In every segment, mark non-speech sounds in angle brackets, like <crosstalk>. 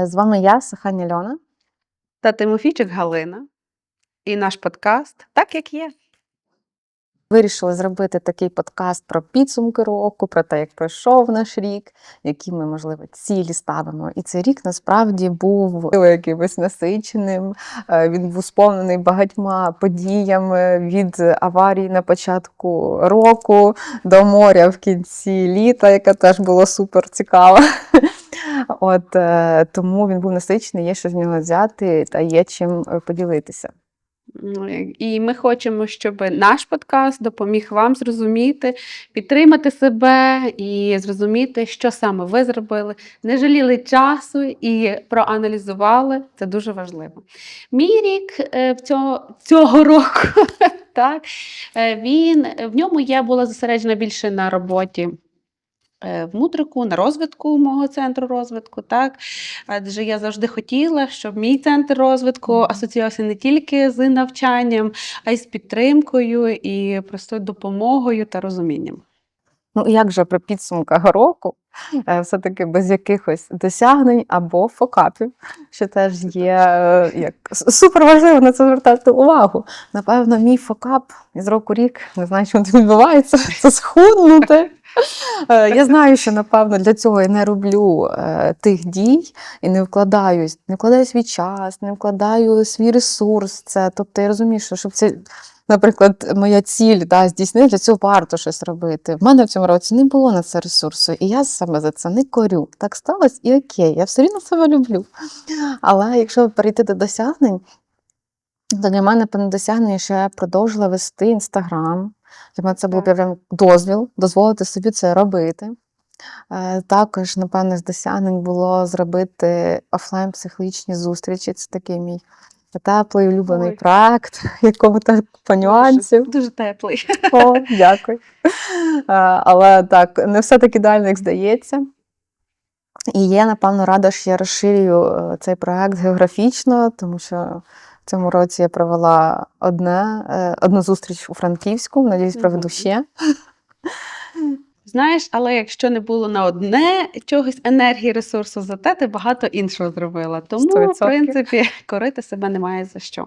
Е, З вами я, Саханя Льона. та Тимофійчик Галина. І наш подкаст так, як є. Вирішили зробити такий подкаст про підсумки року, про те, як пройшов наш рік, які ми, можливо, цілі ставимо. І цей рік насправді був якимось насиченим. Е, Він був сповнений багатьма подіями від аварії на початку року до моря в кінці літа, яка теж була супер цікава. От е, тому він був насичений, є що з нього взяти та є чим е, поділитися. Ну, І ми хочемо, щоб наш подкаст допоміг вам зрозуміти, підтримати себе і зрозуміти, що саме ви зробили, не жаліли часу і проаналізували. Це дуже важливо. Мій рік е, цього, цього року, <laughs> так, він в ньому я була зосереджена більше на роботі. Е, В мудрику на розвитку мого центру розвитку, так адже я завжди хотіла, щоб мій центр розвитку асоціювався не тільки з навчанням, а й з підтримкою і простою допомогою та розумінням. Ну, як же при підсумках року, е, все-таки без якихось досягнень або фокапів, що теж є е, як супер важливо на це звертати увагу. Напевно, мій фокап із року рік, не знаю, що там відбувається, <laughs> це схуднути. Е, Я знаю, що напевно для цього я не роблю е, тих дій і не вкладаю, не вкладаю свій час, не вкладаю свій ресурс. Це тобто я розумію, що щоб це наприклад, моя ціль да, здійснити, для цього варто щось робити. В мене в цьому році не було на це ресурсу, і я себе за це не корю. Так сталося і окей, я все рівно себе люблю. Але якщо перейти до досягнень, то для мене досягнення, що я продовжила вести інстаграм. Для мене це був прям дозвіл, дозволити собі це робити. Е, Також, напевне, з досягнень було зробити офлайн психологічні зустрічі. Це такий мій теплий улюблений Ой. проект, <laughs> якому так по нюансів. Дуже, дуже теплий. О, дякую. Е, Але так, не все так ідеально, як здається. І я, напевно, рада, що я розширюю е, цей проект географічно, тому що в цьому році я провела одне, е, одну зустріч у Франківську, надіюсь, проведу ще. Знаєш, але якщо не було на одне чогось енергії, ресурсу, зате ти багато іншого зробила. Тому, в 100%. принципі, <laughs> корити себе немає за що.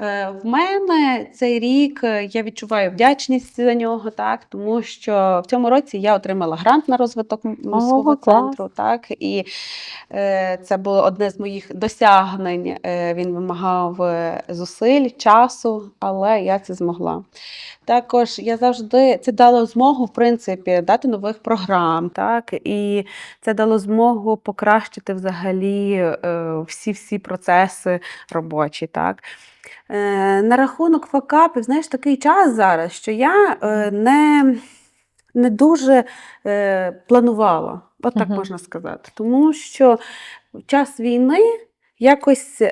Е, В мене цей рік е, я відчуваю вдячність за нього, так тому що в цьому році я отримала грант на розвиток О, свого клас. центру. Так і е, це було одне з моїх досягнень. Е, він вимагав е, зусиль, часу, але я це змогла. Також я завжди це дало змогу, в принципі, дати нових програм, так і це дало змогу покращити взагалі е, всі всі процеси робочі. Так. Е, на рахунок факапів, знаєш, такий час зараз, що я е, не, не дуже е, планувала, от так угу. можна сказати. Тому що в час війни якось,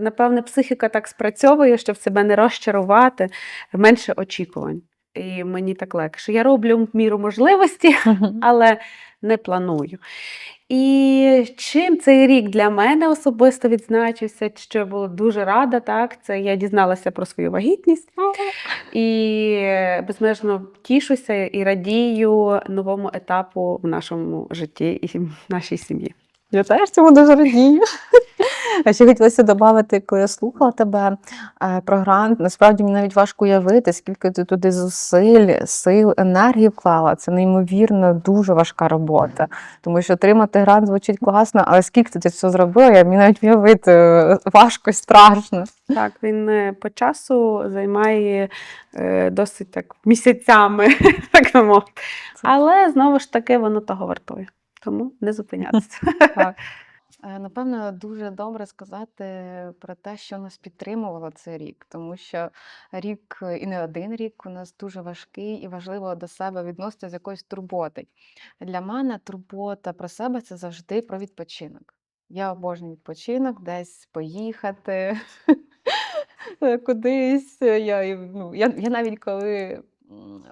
напевне, психіка так спрацьовує, щоб себе не розчарувати, менше очікувань. І мені так легше. Я роблю в міру можливості, <laughs> але не планую. І чим цей рік для мене особисто відзначився, що я була дуже рада, так, це я дізналася про свою вагітність і безмежно тішуся і радію новому етапу в нашому житті і в нашій сім'ї. Я теж цьому дуже радію. <laughs> А ще хотілося додати, коли я слухала тебе е, про грант, насправді мені навіть важко уявити, скільки ти туди зусиль, сил, енергії вклала. Це неймовірно дуже важка робота. Тому що отримати грант звучить класно, але скільки ти це зробила, я мені навіть уявити е, важко і страшно. Так, він е, по часу займає досить так місяцями, <laughs> так би мовити. Але знову ж таки воно того вартує. Тому не зупинятися. <laughs> Е, Напевно, дуже добре сказати про те, що нас підтримувало цей рік, тому що рік е, і не один рік у нас дуже важкий і важливо до себе відносити з якоюсь турботи. Для мене турбота про себе це завжди про відпочинок. Я обожнюю відпочинок, десь поїхати <laughs> е, кудись. Я, ну, я, я навіть коли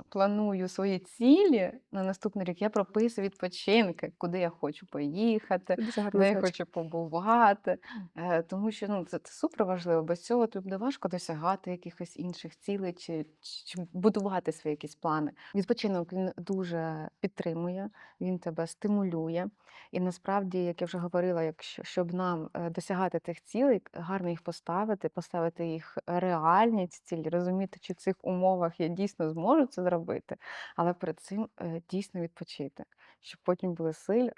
планую свої цілі на наступний рік, я прописую відпочинки, куди я хочу поїхати, де я хочу побувати. Е, Тому що ну, це, це супер важливо. Без цього тобі буде важко досягати якихось інших цілей чи, чи будувати свої якісь плани. Відпочинок він дуже підтримує, він тебе стимулює. І насправді, як я вже говорила, якщо щоб нам е, досягати тих цілей, гарно їх поставити, поставити їх реальні ці цілі, розуміти, чи в цих умовах я дійсно зможу це зробити, але перед цим е, дійсно відпочити, щоб потім були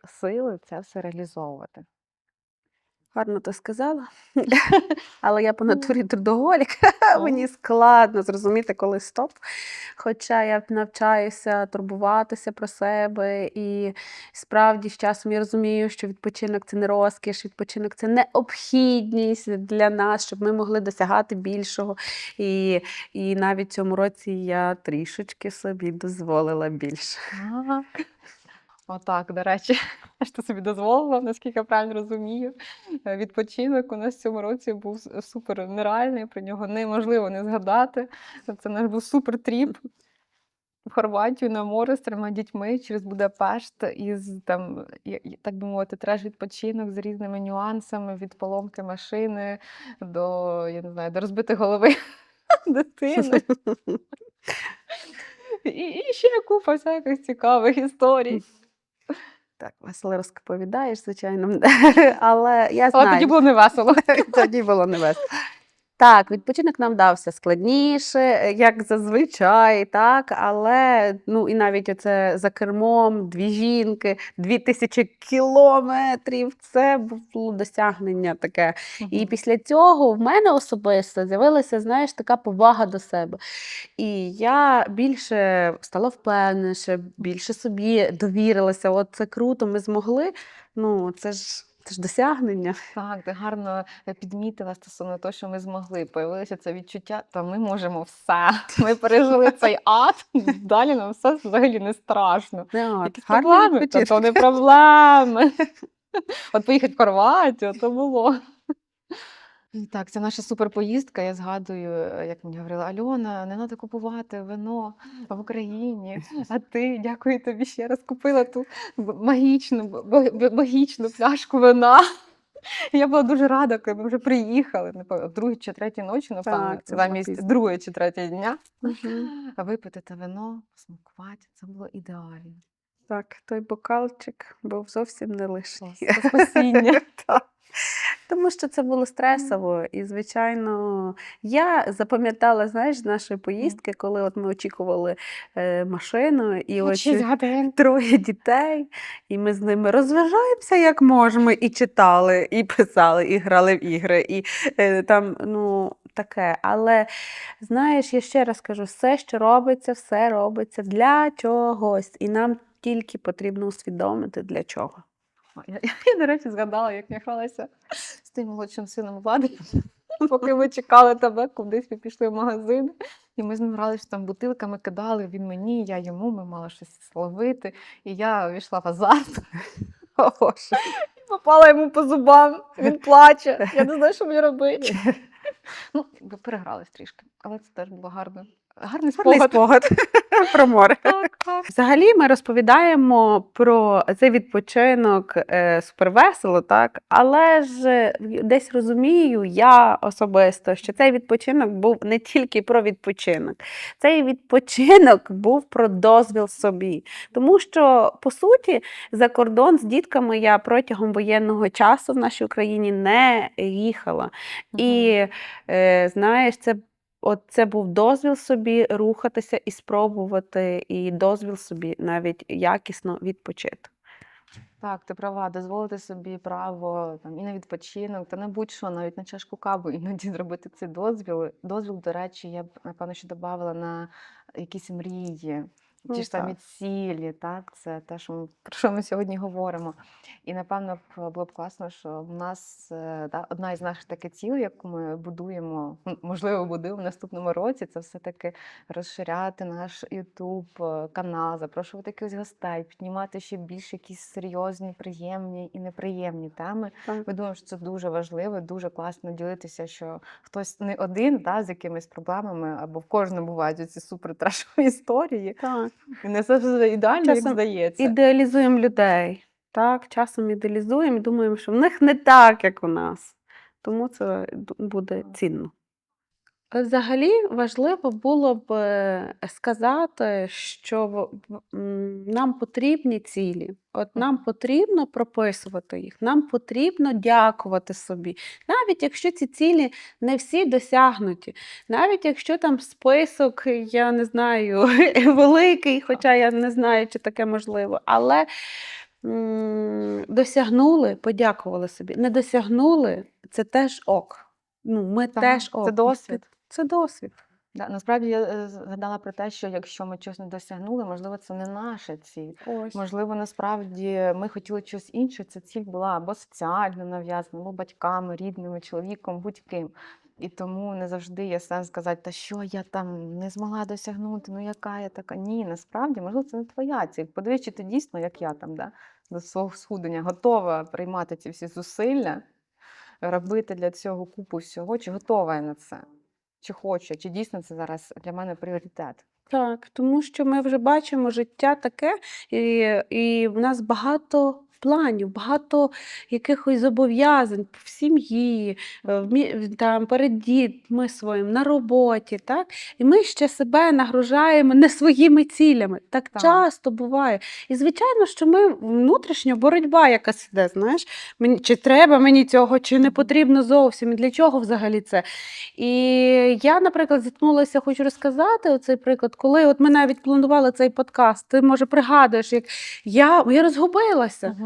сили це все реалізовувати. Гарно ти сказала. <laughs> Але я по натурі трудоголік. <laughs> Мені складно зрозуміти, коли стоп. Хоча я навчаюся турбуватися про себе, і справді з часом я розумію, що відпочинок це не розкіш, відпочинок це необхідність для нас, щоб ми могли досягати більшого. І, і навіть цьому році я трішечки собі дозволила більше. Так. Отак, до речі, <laughs> що ти собі дозволила, наскільки я правильно розумію. Е, Відпочинок у нас в цьому році був супер нереальний, про нього неможливо не згадати. Це наш був супер тріп в Хорватію на море з трьома дітьми через Будапешт із там, так би мовити, треш відпочинок з різними нюансами від поломки машини до, я не знаю, до розбитої голови <laughs> дитини. <laughs> І, і ще купа всяких цікавих історій. Так, весело розповідаєш, звичайно. <laughs> Але я Але тоді було невесело. <laughs> Тоді було не весело. Так, відпочинок нам дався складніше, як зазвичай, так, але ну і навіть оце за кермом, дві жінки, дві тисячі кілометрів. Це було досягнення таке. І після цього в мене особисто з'явилася, знаєш, така повага до себе. І я більше стала впевненіше, більше собі довірилася. От це круто, ми змогли. Ну, це ж це ж досягнення. Так, ти гарно е, підмітила стосовно того, що ми змогли. Появилося це відчуття, та ми можемо все. Ми пережили цей ад. <laughs> Далі нам все взагалі не страшно. Не, Якісь проблеми, та то не проблеми. От поїхати в Хорватію, то було. Так, це наша суперпоїздка. Я згадую, е, як мені говорила Альона, не треба купувати вино в Україні. А ти, дякую тобі ще раз, купила ту магічну, магічну пляшку вина. <laughs> Я була дуже рада, коли ми вже приїхали, в другій чи третій ночі, напевно, Так, це замість другої чи третього дня. Мгм. Випити те вино, посмакувати. Це було ідеально. Так, той бокалчик був зовсім не лишній. Спасіння. <laughs> Тому що це було стресово, і, звичайно, я запам'ятала, знаєш, з нашої поїздки, коли от ми очікували е, машину, і троє дітей, і ми з ними розважаємося як можемо, і читали, і писали, і грали в ігри, і е, там, ну, таке. Але знаєш, я ще раз кажу, все, що робиться, все робиться для чогось. І нам тільки потрібно усвідомити для чого. Я, я, до речі, згадала, як я гралася з тим молодшим сином влади. <laughs> Поки ми чекали тебе, кудись ми пішли в магазин, і ми з ним гралися там бутилками, кидали він мені, я йому, ми мали щось словити. І я війшла в азарт. <laughs> І попала йому по зубам. Він <laughs> плаче. Я не знаю, що мені робити. Ну, перегрались трішки, але це теж було гарно. Гарний Гарний спогад. спогад <laughs> про море. Так, так. Взагалі, ми розповідаємо про цей відпочинок е, супервесело, так? Але ж е, десь розумію я особисто, що цей відпочинок був не тільки про відпочинок, цей відпочинок був про дозвіл собі. Тому що, по суті, за кордон з дітками я протягом воєнного часу в нашій Україні не їхала. І е, знаєш, це. От це був дозвіл собі рухатися і спробувати, і дозвіл собі навіть якісно відпочити. Так, ти права, дозволити собі право там, і на відпочинок, та не будь-що, навіть на чашку каву іноді <laughs> зробити цей дозвіл. Дозвіл, до речі, я б напевно ще додавала на якісь мрії. Ну, ті ж самі так. цілі, так, це те, що ми, про що ми сьогодні говоримо. І напевно було б класно, що в нас е, да, одна із наших таких цілей, яку ми будуємо, можливо, будуємо в наступному році, це все-таки розширяти наш YouTube канал, запрошувати якихось гостей, піднімати ще більше якісь серйозні, приємні і неприємні теми. Так. Ми думаємо, що це дуже важливо, дуже класно ділитися, що хтось не один да, з якимись проблемами, або в кожному бувають ці супертрешові історії. Так. Не завжди ідеально, як здається. Ідеалізуємо людей. Так, часом ідеалізуємо і думаємо, що в них не так, як у нас. Тому це буде цінно. Взагалі важливо було б е, сказати, що нам потрібні цілі. От нам потрібно прописувати їх, нам потрібно дякувати собі. Навіть якщо ці цілі не всі досягнуті, навіть якщо там список, я не знаю, <laughs> великий, хоча я не знаю, чи таке можливо, але досягнули, подякували собі. Не досягнули, це теж ок. Ну, ми Так, теж це досвід. Це досвід. Да, насправді я е, згадала про те, що якщо ми чогось не досягнули, можливо, це не наша ціль. Ось. Можливо, насправді ми хотіли чогось інше. Ця ціль була або соціально нав'язана, або батьками, рідними, чоловіком, будь-ким. І тому не завжди є сенс сказати, та що я там не змогла досягнути, ну яка я така. Ні, насправді, можливо, це не твоя ціль. Подивись, чи ти дійсно, як я там, да, до свого схудення готова приймати ці всі зусилля, робити для цього купу всього, чи готова я на це, чи хочу, чи дійсно це зараз для мене пріоритет. Так, тому що ми вже бачимо життя таке, і, і в нас багато планів, багато якихось зобов'язань в сім'ї, е, там, перед дітьми своїм, на роботі. Так? І ми ще себе нагружаємо не своїми цілями. Так, Так. часто буває. І звичайно, що ми внутрішня боротьба якась іде, знаєш, мені, чи треба мені цього, чи не потрібно зовсім, і для чого взагалі це. І я, наприклад, зіткнулася, хочу розказати оцей приклад, коли от ми навіть планували цей подкаст. Ти може пригадуєш, як я, я розгубилася.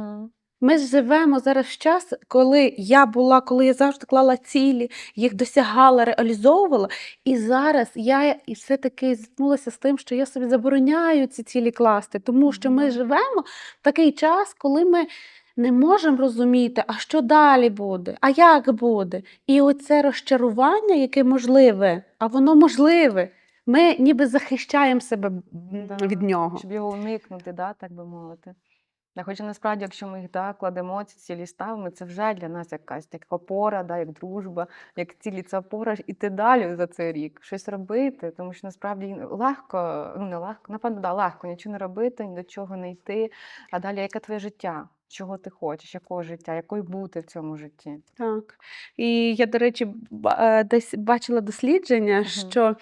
Ми ж живемо зараз в час, коли я була, коли я завжди клала цілі, їх досягала, реалізовувала. І зараз я і все-таки зіткнулася з тим, що я собі забороняю ці цілі класти, тому що ми живемо в такий час, коли ми. Не можемо розуміти, а що далі буде, а як буде. І оце розчарування, яке можливе, а воно можливе. Ми ніби захищаємо себе від нього. Щоб його уникнути, да, так би мовити. Хоча насправді, якщо ми їх да, кладемо, ці цілі ставимо, це вже для нас якась як опора, да, як дружба, як цілі це опора іти далі за цей рік, щось робити, тому що насправді легко, ну не легко, напевно, да, легко нічого не робити, ні до чого не йти. А далі яке твоє життя? Чого ти хочеш, якого життя, якою бути в цьому житті? Так. І я, до речі, е, десь бачила дослідження, Мгм. що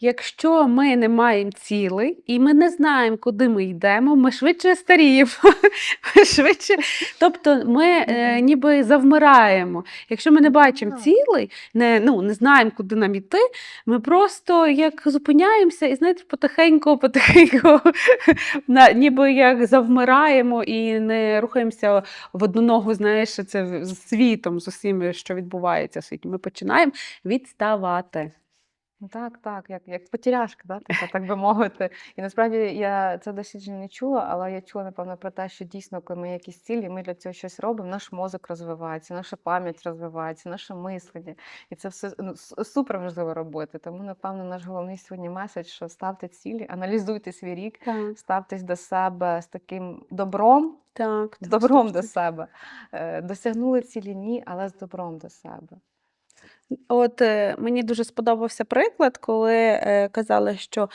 якщо ми не маємо цілей і ми не знаємо, куди ми йдемо, ми швидше старіємо. <laughs> Швидше, тобто ми е, ніби завмираємо. Якщо ми не бачимо цілей, не, ну, не знаємо, куди нам йти, ми просто як зупиняємося і знаєте, потихеньку, потихеньку, <laughs> ніби як завмираємо і не рухаємося в одну ногу, знаєш, це з світом, з усім, що відбувається в світі. Ми починаємо відставати. Ну, Так, так, як, як потеряшка, да, така, так би мовити. І насправді я це дослідження не чула, але я чула, напевно, про те, що дійсно, коли ми якісь цілі, ми для цього щось робимо, наш мозок розвивається, наша пам'ять розвивається, наше мислення. І це все ну, супер важливо робити. Тому, напевно, наш головний сьогодні меседж, що ставте цілі, аналізуйте свій рік, Так, ставтесь до себе з таким добром, так, з так, добром так, до так. себе. Е, Досягнули цілі ні, але з добром до себе. От е, мені дуже сподобався приклад, коли е, казали, що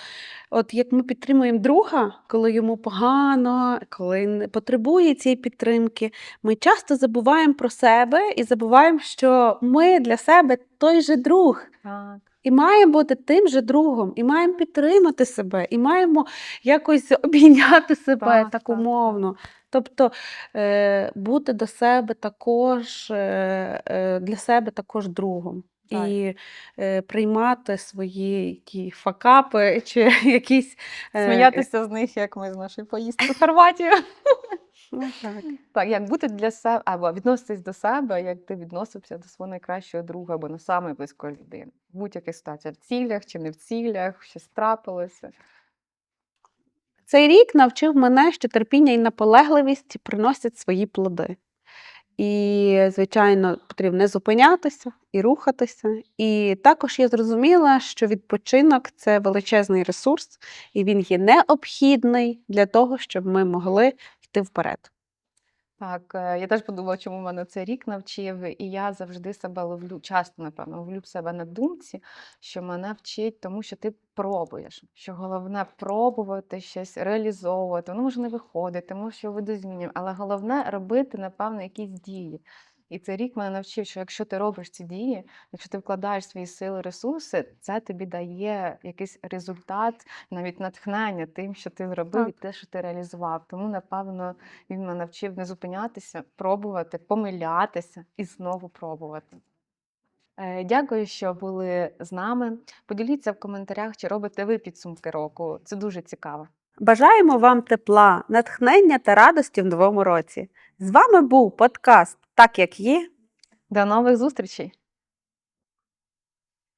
от як ми підтримуємо друга, коли йому погано, коли не потребує цієї підтримки, ми часто забуваємо про себе і забуваємо, що ми для себе той же друг. Так. І маємо бути тим же другом, і маємо підтримати себе, і маємо якось обійняти себе Так, так, так, умовно. Тобто е, бути до себе також е, е, для себе також другом. Так. І е, приймати свої ті факапи чи <laughs> якісь е, Сміятися з них, як ми з нашої поїздки в Хорватію. Ну, так. Так, як бути для себе, або відноситись до себе, як ти відносився до свого найкращого друга або до самої близької людини. В будь-якій ситуації, в цілях чи не в цілях, щось трапилося. Цей рік навчив мене, що терпіння і наполегливість приносять свої плоди. І, звичайно, потрібно зупинятися і рухатися. І також я зрозуміла, що відпочинок це величезний ресурс, і він є необхідний для того, щоб ми могли йти вперед. Так, е, я теж подумала, чому мене цей рік навчив, і я завжди себе ловлю, часто, напевно, ловлю себе на думці, що мене вчить, тому що ти пробуєш, що головне пробувати щось реалізовувати. Воно може не виходити, може що видозмінює, але головне робити, напевно, якісь дії. І цей рік мене навчив, що якщо ти робиш ці дії, якщо ти вкладаєш свої сили, ресурси, це тобі дає якийсь результат, навіть натхнення тим, що ти зробив, і те, що ти реалізував. Тому, напевно, він мене навчив не зупинятися, пробувати, помилятися і знову пробувати. Е, Дякую, що були з нами. Поділіться в коментарях, чи робите ви підсумки року. Це дуже цікаво. Бажаємо вам тепла, натхнення та радості в новому році. З вами був подкаст Так як є. До нових зустрічей!